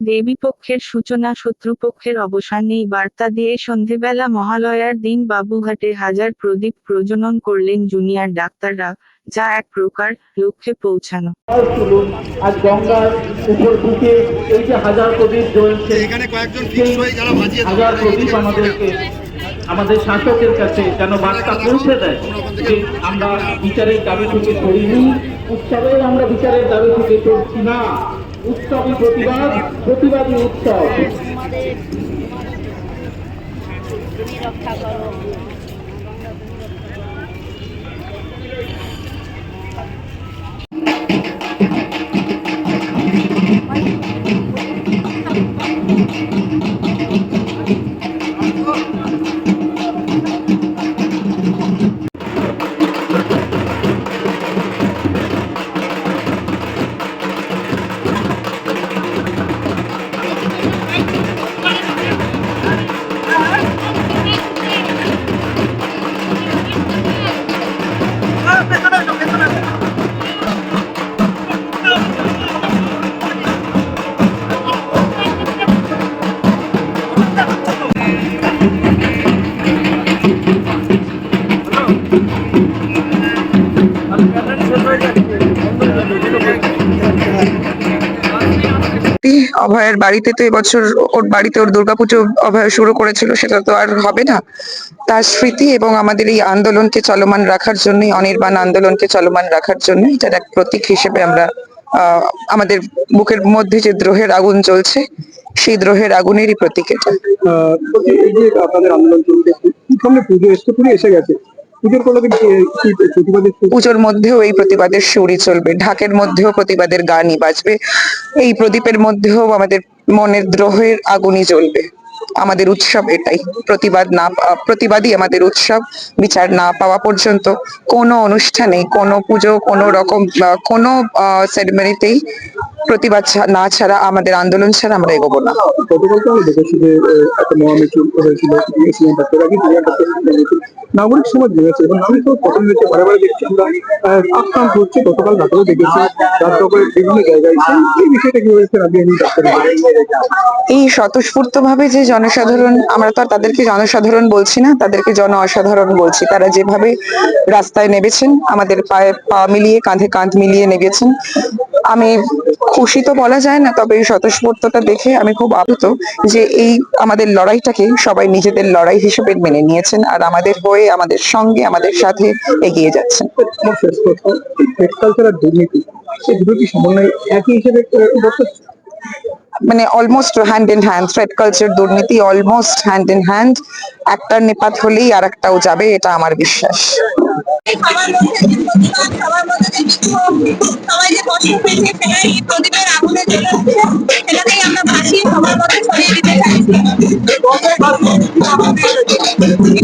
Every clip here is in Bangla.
দেবীপক্ষের সূচনা শত্রুপক্ষের অবসান এই বার্তা দিয়ে সন্ধেবেলা মহালয়ার দিন বাবুঘাটে হাজার প্রদীপ প্রজনন করলেন জুনিয়র ডাক্তাররা যা এক প্রকার লক্ষ্যে পৌঁছানো। আজ গঙ্গার উপর বুকে এই যে হাজার প্রদীপ জ্বলছে এখানে কয়েকজন হয়ে হাজার প্রদীপ আমাদেরকে আমাদের শাসকের কাছে যেন বার্তা পৌঁছে দেয় যে আমরা বিচারের দাবি থেকে সরিনি উৎসবে আমরা বিচারের দাবি থেকে সরছি না। উৎসবই প্রতিবাদ প্রতিবাদী উৎসব। রক্ষা করো। অভয়ের বাড়িতে তো এবছর ওর বাড়িতে ওর দুর্গাপুজো অভয় শুরু করেছিল সেটা তো আর হবে না। তার স্মৃতি এবং আমাদের এই আন্দোলনকে চলমান রাখার জন্য অনির্বাণ আন্দোলনকে চলমান রাখার জন্য এটার এক প্রতীক হিসেবে আমরা আমাদের বুকের মধ্যে যে দ্রোহের আগুন জ্বলছে সেই দ্রোহের আগুনেরই প্রতীক এটা। আপনাদের আন্দোলন চলছে পুজো এসে এসে গেছে। পুজোর মধ্যেও এই প্রতিবাদের সুরই চলবে। ঢাকের মধ্যেও প্রতিবাদের গানই বাজবে। এই প্রদীপের মধ্যেও আমাদের মনের দ্রোহের আগুনই জ্বলবে। আমাদের উৎসব এটাই। প্রতিবাদ না প্রতিবাদই আমাদের উৎসব। বিচার না পাওয়া পর্যন্ত কোনো অনুষ্ঠানে কোনো পুজো কোনো রকম কোনো সেরেমনিতেই প্রতিবাদ না ছাড়া আমাদের আন্দোলন ছাড়া আমরা এগোবো না। নাগরিক সমাজ এবং আমি তো বারে বারে দেখছি আমরা আক্রান্ত হচ্ছে গতকাল রাতেও দেখেছি রাজনগরের বিভিন্ন জায়গায়। এই বিষয়টা কি হয়েছে আগে এই স্বতঃস্ফূর্ত ভাবে যে জনসাধারণ, আমরা তো আর তাদেরকে জনসাধারণ বলছি না, তাদেরকে জন অসাধারণ বলছি। তারা যেভাবে রাস্তায় নেমেছেন, আমাদের পায়ে পা মিলিয়ে, কাঁধে কাঁধ মিলিয়ে নেমেছেন। আমি খুশি তো বলা যায় না, তবে এই স্বতঃস্ফূর্ততা দেখে আমি খুব আপ্লুত যে এই আমাদের লড়াইটাকে সবাই নিজেদের লড়াই হিসেবে মেনে নিয়েছেন আর আমাদের হয়ে, আমাদের সঙ্গে, আমাদের সাথে এগিয়ে যাচ্ছেন। দুর্নীতি একই হিসেবে? মানে almost hand in hand thread culture দুর্নীতি অলমোস্ট হ্যান্ড ইন হ্যান্ড একটার নেপাত হলেই আর একটাও যাবে, এটা আমার বিশ্বাস।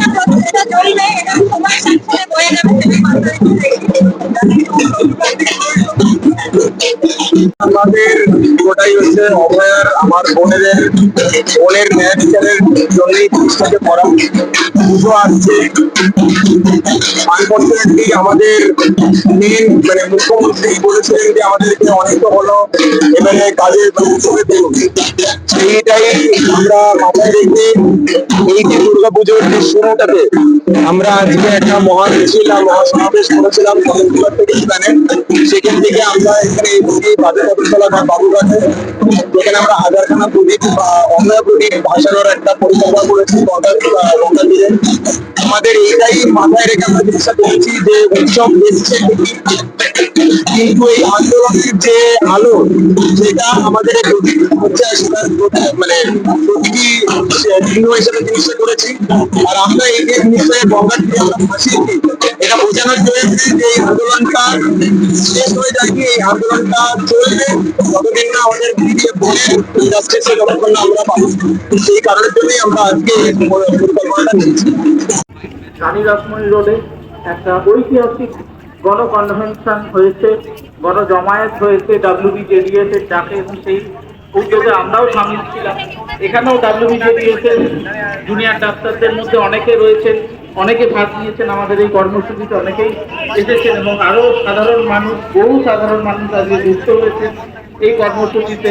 সবার আমাদের হচ্ছে আমার জন্যই আমাদের মেন মানে মুখ্যমন্ত্রী বলেছিলেন যে আমাদেরকে অনেক হলো এবারে কাজের দিন। সেইটাই আমরা মাথায় রেখে এই যে দুর্গা পুজোর যে শুরুটাতে আমরা আজকে একটা মহান মহাসমাবেশ করেছিলাম সেখান থেকে আমরা এখানে যেখানে আমরা হাজারখানা প্রদীপ বা অন্যায় প্রদীপ ভাসানোর একটা পরিকল্পনা করেছি গঙ্গা গঙ্গা তীরে। আমাদের এইটাই মাথায় রেখে আমরা জিনিসটা করছি যে উৎসব এসছে কিন্তু এই আন্দোলনের যে আলো সেটা আমাদের হচ্ছে মানে প্রতীকী চিহ্ন হিসেবে জিনিসটা করেছি। আর আমরা এই যে জিনিসটাকে গঙ্গার তীরে আমরা ভাসিয়েছি এটা বোঝানোর যে এই আন্দোলনটা শেষ হয়ে যায়নি এই আন্দোলনটা চলবে। না আমাদের বলে যতক্ষণ না আমরা পাবো, সেই কারণের জন্যই আমরা আজকে পরিকল্পনাটা নিয়েছি। রানী রাসমণি রোডে একটা ঐতিহাসিক গণ কনভেনশন হয়েছে গণ জমায়েত হয়েছে ডাব্লিউবিজেডিএস এর ডাকে এবং সেই উদ্যোগে আমরাও সামিল ছিলাম। এখানেও ডাব্লিউবিজেডিএস এর জুনিয়র ডাক্তারদের মধ্যে অনেকে রয়েছেন। অনেকে ভাগ দিয়েছেন আমাদের এই কর্মসূচিতে, অনেকেই এসেছেন এবং আরও সাধারণ মানুষ, বহু সাধারণ মানুষ আজকে যুক্ত হয়েছেন এই কর্মসূচিতে।